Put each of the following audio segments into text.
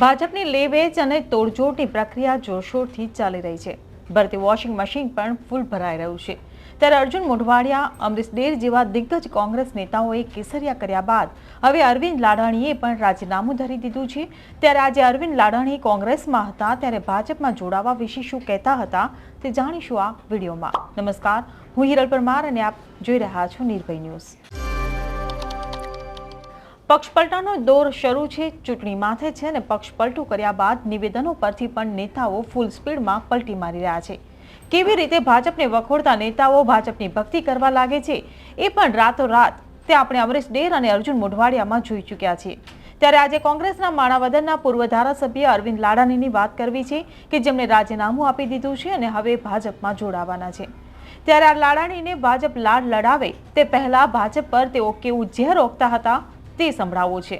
ભાજપની લે વેચ અને તોડજોડની પ્રક્રિયા જોરશોરથી ચાલી રહી છે. ભરતી વોશિંગ મશીન પણ ફૂલ ભરાઈ રહ્યું છે. ત્યારે અર્જુન મોઢવાડિયા, અમરીશ ડેર જેવા દિગ્ગજ કોંગ્રેસ નેતાઓએ કેસરિયા કર્યા બાદ હવે અરવિંદ લાડાણીએ પણ રાજીનામું ધરી દીધું છે. ત્યારે આજે અરવિંદ લાડાણી કોંગ્રેસમાં હતા, ત્યારે ભાજપમાં જોડાવા વિશે શું કહેતા હતા તે જાણીશું આ વિડીયોમાં. નમસ્કાર, હું હિરલ પરમાર અને આપ જોઈ રહ્યા છો નિર્ભય ન્યૂઝ. પક્ષપલટાનો દોર શરૂ છે, ચૂંટણી માથે છે અને પક્ષપલટું કર્યા બાદ નિવેદનો પરથી પણ નેતાઓ ફૂલ સ્પીડમાં પલટી મારી રહ્યા છે. કેવી રીતે ભાજપને વખોડતા નેતાઓ ભાજપની ભક્તિ કરવા લાગે છે, એ પણ રાતોરાત તે આપણે અમરીશ ડેર અને અર્જુન મોઢવાડિયામાં જોઈ ચૂક્યા છીએ. ત્યારે આજે કોંગ્રેસના માણાવદરના પૂર્વ ધારાસભ્ય અરવિંદ લાડાણીની વાત કરવી છે કે જેમણે રાજીનામું આપી દીધું છે અને હવે ભાજપમાં જોડાવાના છે. ત્યારે આ લાડાણીને ભાજપ લાડ લડાવે તે પહેલા ભાજપ પર તેઓ કેવું ઝેર ઓકતા હતા તે સંભળાવવું છે.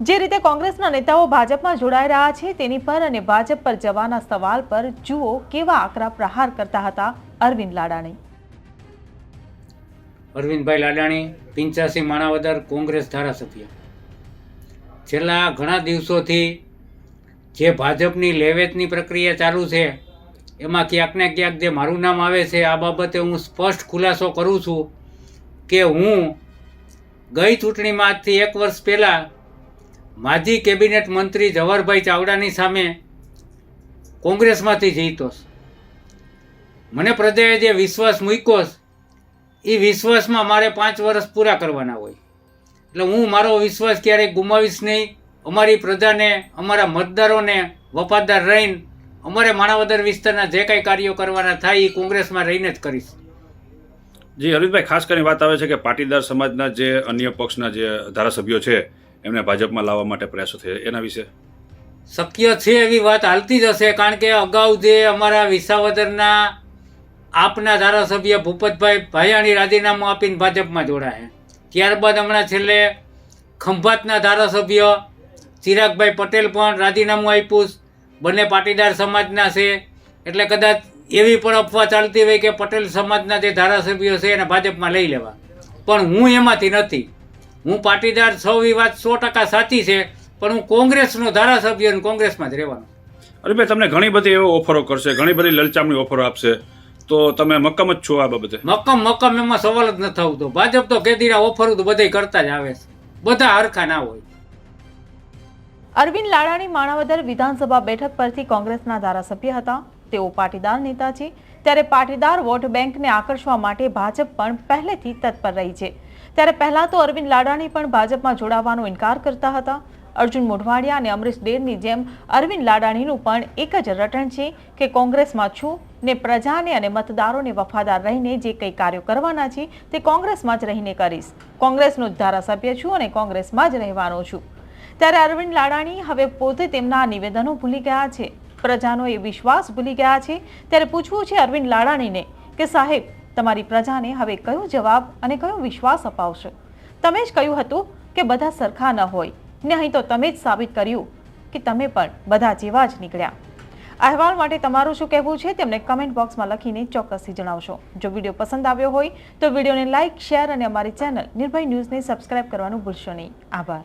જે રીતે કોંગ્રેસના નેતાઓ ભાજપમાં જોડાઈ રહ્યા છે, તેની પર અને ભાજપ પર જવાના સવાલ પર જુઓ કેવા આકરા પ્રહાર કરતા હતા અરવિંદ લાડાણી. અરવિંદભાઈ લાડાણી પિંચાસી માણાવદર કોંગ્રેસ ધારાસભ્ય. છેલ્લા ઘણા દિવસોથી જે ભાજપની લેવેચની પ્રક્રિયા ચાલુ છે, એમાં ક્યાંક ને ક્યાંક જે મારું નામ આવે છે, આ બાબતે હું સ્પષ્ટ ખુલાસો કરું છું કે હું ગઈ ચૂંટણીમાં આજથી એક વર્ષ પહેલાં માજી કેબિનેટ મંત્રી જવાહરભાઈ ચાવડાની સામે કોંગ્રેસમાંથી જીતોશ. મને પ્રજાએ જે વિશ્વાસ મૂક્યો એ વિશ્વાસમાં મારે પાંચ વર્ષ પૂરા કરવાના હોય. એટલે હું મારો વિશ્વાસ ક્યારેય ગુમાવીશ નહીં. અમારી પ્રજાને, અમારા મતદારોને વફાદાર રહીને, અમારે માણાવદર વિસ્તારના જે કાંઈ કાર્યો કરવાના થાય એ કોંગ્રેસમાં રહીને જ કરીશ. જી, હરીશભાઈ, ખાસ કરીને વાત આવે છે કે પાટીદાર સમાજના જે અન્ય પક્ષના જે ધારાસભ્યો છે, એમને ભાજપમાં લાવવા માટે પ્રયાસો થયા. એના વિશે? શક્ય છે એવી વાત હાલતી જ હશે, કારણ કે અગાઉ જે અમારા વિસાવદરના આપના ધારાસભ્ય ભૂપતભાઈ ભાયાણી રાજીનામું આપીને ભાજપમાં જોડાયા. ત્યારબાદ હમણાં છેલ્લે ખંભાતના ધારાસભ્ય ચિરાગભાઈ પટેલ પણ રાજીનામું આપ્યું. બંને પાટીદાર સમાજના છે. એટલે કદાચ એવી પણ અફવા ચાલતી હોય કે પટેલ સમાજના જે ધારાસભ્યો છે એને ભાજપમાં લઈ લેવા. પણ હું એમાંથી નથી. હું પાટીદાર સૌ એ વાત સો ટકા સાચી છે પણ હું કોંગ્રેસનો ધારાસભ્ય અને કોંગ્રેસમાં જ રહેવાનો. અરવિંદભાઈ તમને ઘણી બધી એવો ઓફરો કરશે ઘણી બધી લલચામણી ઓફરો આપશે. તો તમે મક્કમ જ છો આ બાબતે? મક્કમ મક્કમ એમાં સવાલ જ ન થતો ભાજપ તો કેદીના ઓફર તો બધે કરતા જ આવે છે. બધા હરખા ના હોય. અરવિંદ લાડાણી માણાવદર વિધાનસભા બેઠક પરથી કોંગ્રેસના ધારાસભ્ય હતા. તેઓ પાટીદાર નેતા છે. ત્યારે પાટીદાર વોટ બેંકને આકર્ષવા માટે ભાજપ પણ પહેલેથી તત્પર રહી છે. ત્યારે પહેલા તો અરવિંદ લાડાણી પણ ભાજપમાં જોડાવાનો ઇનકાર કરતા હતા. અર્જુન મોઢવાડિયા અને અમરીશ ડેરની જેમ અરવિંદ લાડાણીનું પણ એક જ રટણ છે કે કોંગ્રેસમાં છું ને પ્રજાને અને મતદારોને વફાદાર રહીને જે કંઈ કાર્યો કરવાના છે તે કોંગ્રેસમાં જ રહીને કરીશ. કોંગ્રેસનો જ ધારાસભ્ય છું અને કોંગ્રેસમાં જ રહેવાનો છું. ત્યારે અરવિંદ લાડાણી હવે પોતે તેમના નિવેદનો ભૂલી ગયા છે. પ્રજાનો એ વિશ્વાસ ભૂલી ગયા છે. ત્યારે પૂછવું છે અરવિંદ લાડાણીને કે સાહેબ, તમારી પ્રજાને હવે કયો જવાબ અને કયો વિશ્વાસ અપાવશો? તમે જ કહ્યું હતું કે બધા સરખા ન હોય. ને અહીં તો તમે જ સાબિત કર્યું કે તમે પણ બધા જેવા જ નીકળ્યા. અહેવાલ માટે તમારું શું કહેવું છે તેમને કમેન્ટ બોક્સમાં લખીને ચોક્કસથી જણાવશો. જો વીડિયો પસંદ આવ્યો હોય તો વિડીયોને લાઇક શેર અને અમારી ચેનલ નિર્ભય ન્યૂઝને સબસ્ક્રાઇબ કરવાનું ભૂલશો નહીં. આભાર.